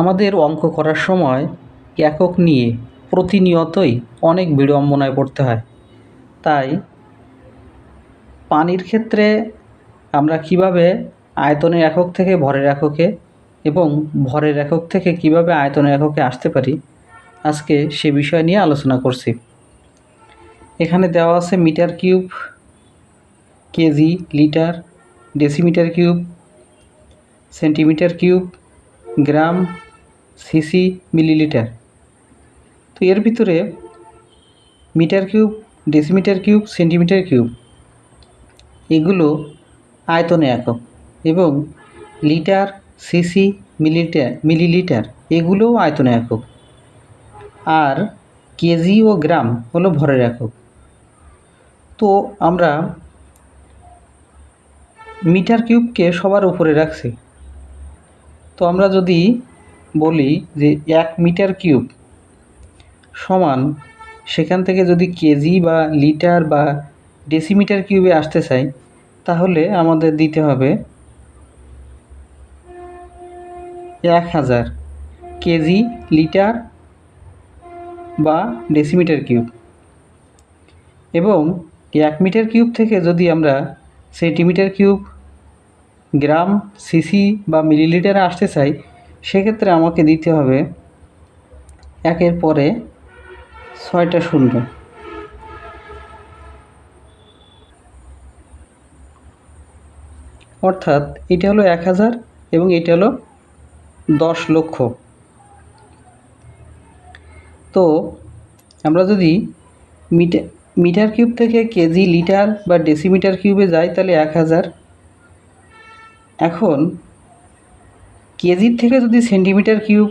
আমাদের অঙ্ক করার সময় একক নিয়ে প্রতিনিয়তই অনেক বিড়ম্বনায় পড়তে হয়। তাই পানির ক্ষেত্রে আমরা কীভাবে আয়তনের একক থেকে ভরের এককে এবং ভরের একক থেকে কীভাবে আয়তনের এককে আসতে পারি, আজকে সে বিষয় নিয়ে আলোচনা করছি। এখানে দেওয়া আছে metre cube, KG, litre, decimetre cube, centimetre cube, gram CC millilitre. তো এর ভিতরে metre cube, decimetre cube, centimetre cube, এগুলো আয়তনে একক এবং লিটার সিসি মিলিটার মিলিলিটার, এগুলোও আয়তনে একক। আর কেজি ও গ্রাম হলো ভরের একক। তো আমরা মিটার কিউবকে সবার উপরে রাখছি। তো আমরা যদি বলি যে এক মিটার কিউব সমান সেখান থেকে যদি কেজি বা লিটার বা ডেসিমিটার কিউবে আসতে চাই, তাহলে আমাদের দিতে হবে এক হাজার কেজি লিটার বা ডেসিমিটার কিউব। এবং এক মিটার কিউব থেকে যদি আমরা সেন্টিমিটার কিউব, গ্রাম, সিসি বা মিলিলিটারে আসতে চাই সেক্ষেত্রে আমাকে দিতে হবে একের পরে ছয়টা শূন্য। অর্থাৎ এটা হলো এক হাজার এবং এটা হলো দশ লক্ষ। তো আমরা যদি মিটার মিটার কিউব থেকে কেজি লিটার বা ডেসিমিটার কিউবে যাই তাহলে এক হাজার। এখন কেজির থেকে যদি সেন্টিমিটার কিউব,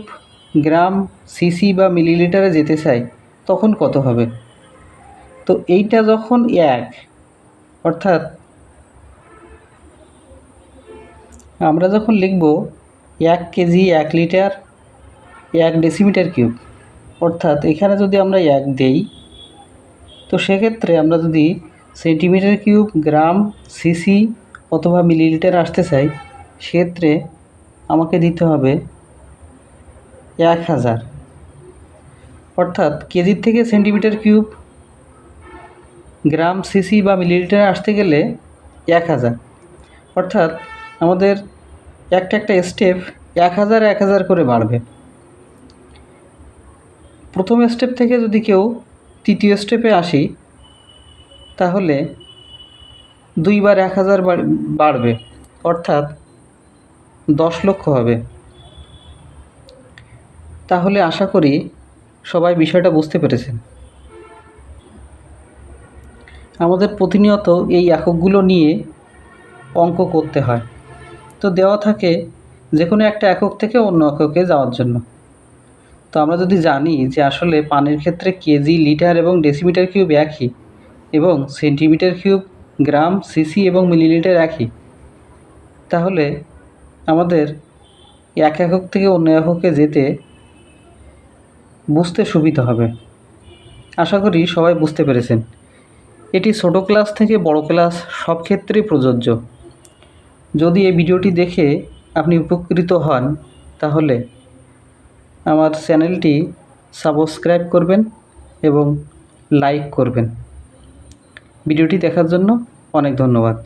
গ্রাম, সিসি বা মিলিলিটারে যেতে চাই, তখন কত হবে? তো এইটা যখন এক, অর্থাৎ আমরা যখন লিখব এক কেজি এক লিটার, এক ডেসিমিটার কিউব, অর্থাৎ এখানে যদি আমরা এক দেই, তো সেক্ষেত্রে আমরা যদি সেন্টিমিটার কিউব, গ্রাম, সিসি অথবা মিলিলিটার আসতে চাই, সেক্ষেত্রে আমাকে দিতে হবে এক হাজার। অর্থাৎ কেজির থেকে সেন্টিমিটার কিউব, গ্রাম, সিসি বা মিলিলিটার আসতে গেলে এক হাজার। অর্থাৎ আমাদের একটা একটা স্টেপ এক হাজার এক হাজার করে বাড়বে। প্রথম স্টেপ থেকে যদি কেউ তৃতীয় স্টেপে আসি, তাহলে দুইবার এক হাজার বাড়বে। অর্থাৎ দশ লক্ষ হবে। তাহলে আশা করি সবাই বিষয়টা বুঝতে পেরেছেন। আমাদের প্রতিনিয়ত এই এককগুলো নিয়ে অঙ্ক করতে হয়। তো দেওয়া থাকে যে কোনো একটা একক থেকে অন্য এককে যাওয়ার জন্য। তো আমরা যদি জানি যে আসলে পানির ক্ষেত্রে কেজি, লিটার এবং ডেসিমিটার কিউব একই এবং সেন্টিমিটার কিউব গ্রাম, সিসি এবং মিলিলিটার একই, তাহলে আমাদের এক একক থেকে অন্য এককে যেতে বুঝতে সুবিধা হবে। আশা করি সবাই বুঝতে পেরেছেন। এটি ছোটো ক্লাস থেকে বড় ক্লাস সব ক্ষেত্রেই প্রযোজ্য। যদি এই ভিডিওটি দেখে আপনি উপকৃত হন, তাহলে আমার চ্যানেলটি সাবস্ক্রাইব করবেন এবং লাইক করবেন। ভিডিওটি দেখার জন্য অনেক ধন্যবাদ।